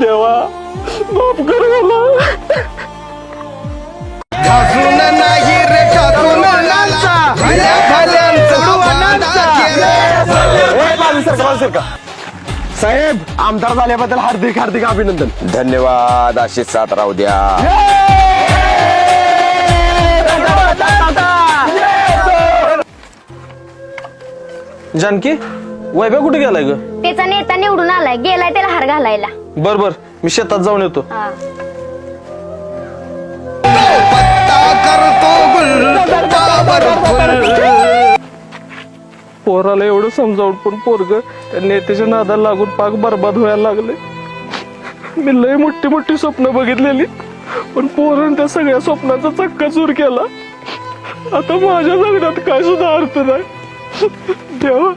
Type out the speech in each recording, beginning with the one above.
देवा माफ कर मला. ठासून नाही रे ठासून लालचा भल्या भल्यांचा वादा केला. साहेब आमदार झाल्याबद्दल हार्दिक हार्दिक अभिनंदन. धन्यवाद अशीच साथ राहू द्या. जानकी वैभव कुठे गेलाय ग? त्याचा नेता निवडून आलाय गेलाय त्याला हार घालायला. बर बर. मी शेतात जाऊन येतो. हा. पोराला एवढं समजावून पण पोरग त्या नेत्याच्या नादाला लागून पाक बर्बाद व्हायला लागले. मी लय मोठी मोठी स्वप्न बघितलेली पण पोरानं त्या सगळ्या स्वप्नाचा चक्का चूर केला. आता माझ्या जगण्यात काय सुद्धा अर्थ नाही. देवा.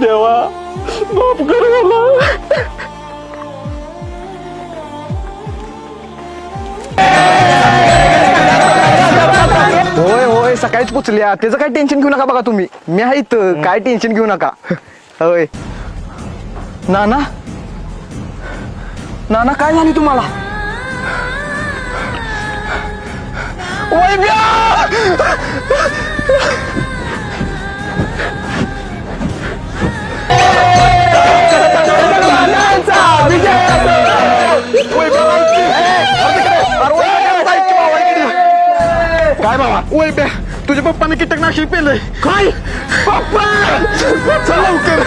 देवा माफ कर मला. होय होय सकाळीच पोचल्या. त्याचं काय टेन्शन घेऊ नका बघा तुम्ही. मी आहे इथं. काय टेन्शन घेऊ नका. होय. नाना? नाना काय झाली तुम्हाला! काय बाबा वैभ्या! तुझ्या पप्पाने कीटकनाशक पेलंय. काय? पप्पा! चल लवकर.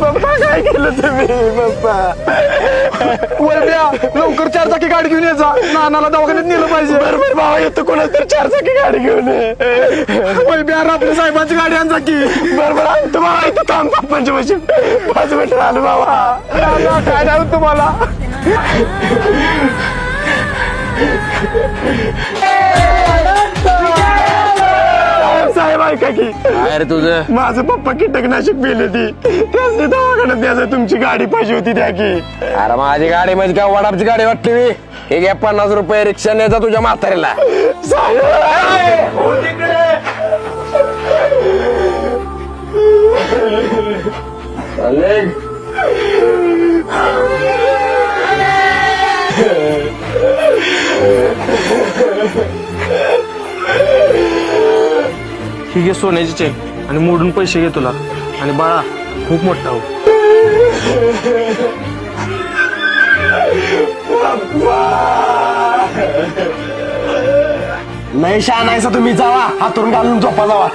पप्पा काय केलं तुम्ही? पप्पा. वैभ्या लवकर चार चाकी गाडी घेऊन यायचा नानाला दवाखान्यात नेलं पाहिजे. बरोबर भावा येतो कोणाच तर चार चाकी गाडी घेऊन वैभ्या आपल्या साहेबांची गाडी आणजा की बरोबर आणतो बाबा इथं थांब पप्पांच्या पाशी पाच मिनिट आलो बाबा काय होत तुम्हाला? ऐका की. तुझं? माझं पप्पा कीटकनाशक पेले ती त्याच दवाखान्यात द्यायचं तुमची गाडी पाहिजे होती त्या की. अरे माझी गाडी म्हणजे काय वडापची गाडी वाटली मी? हे घ्या पन्नास रुपये रिक्षा नेजा तुझ्या म्हातारीला. चालेल. ही घे सोन्याची चेन आणि मोडून पैसे घे तुला. आणि बाळा खूप मोठा हो. नाही शहाणायचा तुम्ही जावा. हातून घालून झोपा जावा.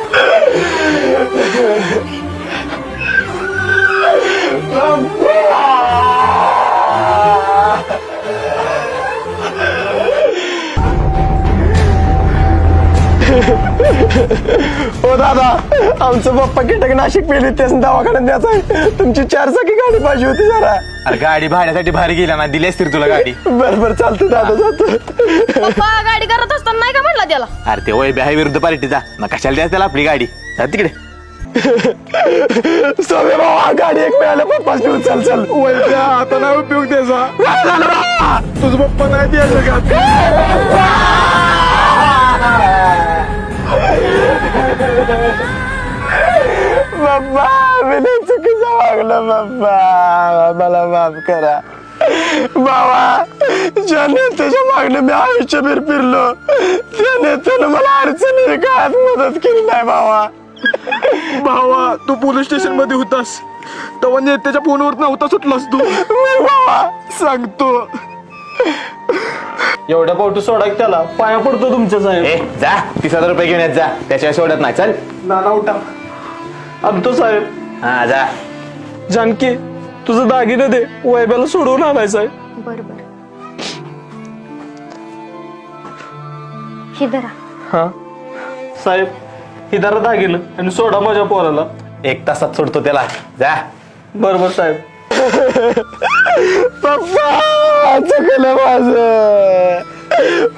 दादा आमचं पप्पा कीटकनाशक पेली तेच दवाखान्यात द्यायचं आहे तुमची चार चाकी गाडी पाहिजे होती जरा. अरे गाडी भाड्यासाठी बाहेर गेला ना दिली असतील तुला गाडी. बरं बरं चालतं दादा जातो पप्पा गाडी करत असताना नाही का म्हणला त्याला? अरे ते वय आहे विरुद्ध पार्टीचा. मग कशाला द्यायचं त्याला आपली गाडी? जा तिकडे. सगळे बाबा गाडी एक मिळाल्या पप्पा घेऊन चल चल. वैद्या आता नाही उपयोग त्याचा. तुझं पप्पा नाही द्यायचं का? बाप्पा मी चुकीचं वागलं बाप्पा. मला माफ करा. बाबा ज्या नेत्याच्या मागणं मी आयुष्यभर फिरलो त्या नेत्यानं मला अडचणी काळात मदत केली नाही बाबा. भावा तू पोलीस स्टेशनमध्ये होतास. तेव्हा नेत्याच्या फोनवर नव्हता सुटलास तू. मी बाबा सांगतो. एवढ्या पावटी सोडा की त्याला. पाया पडतो तुमच्या साहेब. ए जा. तीस हजार रुपये घेऊन येत जा. त्याशिवाय सोडत नाही. चल. नाना उठा. आणतो साहेब. हा जा. जानकी तुझं दागिने दे. वैब्याला सोडवून बर बर. ही धरा हा? साहेब ही जरा दागिनं आणि सोडा माझ्या पोराला. एक तासात सोडतो त्याला. जा. बरोबर साहेब. पप्पा चुकलं माझ.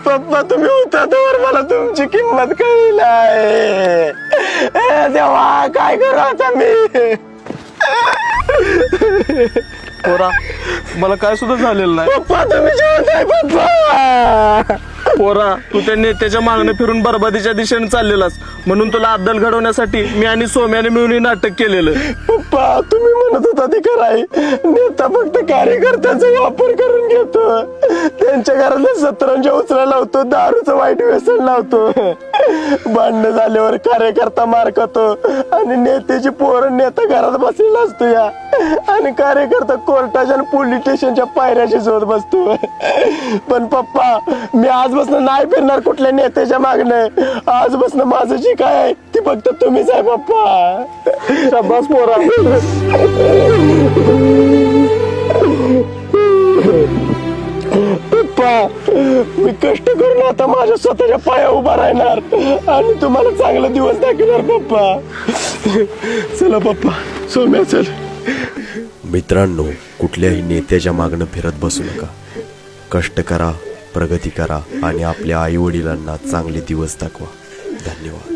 पप्पा तुम्ही होता तर मला तुमची किंमत कळली नाही काय करू आता मी? पोरा मला काय सुद्धा झालेलं नाही. पप्पा तुम्ही जेवत आहे पप्पा. पोरा तू त्या नेत्याच्या मागणं फिरून बरबादीच्या दिशेने चाललेलास. म्हणून तुला अद्दल घडवण्यासाठी मी आणि सोम्याने मिळून हे नाटक केलेलं. पप्पा तुम्ही म्हणत होता ते कराय नेता फक्त कार्यकर्त्यांचा वापर करून घेतो. त्यांच्या घरातल्या सतरंजा उचला लावतो दारूचं वाईट व्यसन लावतो. भांडणं झाल्यावर कार्यकर्ता मार खातो. आणि नेत्याची पोरं नेता घरात बसलेला असतो या. आणि कार्यकर्ता कोर्टाच्या आणि पोलीस स्टेशनच्या पायऱ्याशी शोध बसतो. पण पप्पा मी आजपासून नाही फिरणार कुठल्या नेत्याच्या मागणं आजपासून माझं जे काय आहे ते फक्त तुम्हीच आहे पप्पा. शाबास पोरा. माझ्या स्वतःच्या पाया उभा राहणार. आणि तुम्हाला चांगला दिवस दाखवणार पप्पा. चला पप्पा. सोम्या चल. मित्रांनो कुठल्याही नेत्याच्या मागणं फिरत बसू नका. कष्ट करा प्रगती करा आणि आपल्या आई वडिलांना चांगले दिवस दाखवा. धन्यवाद.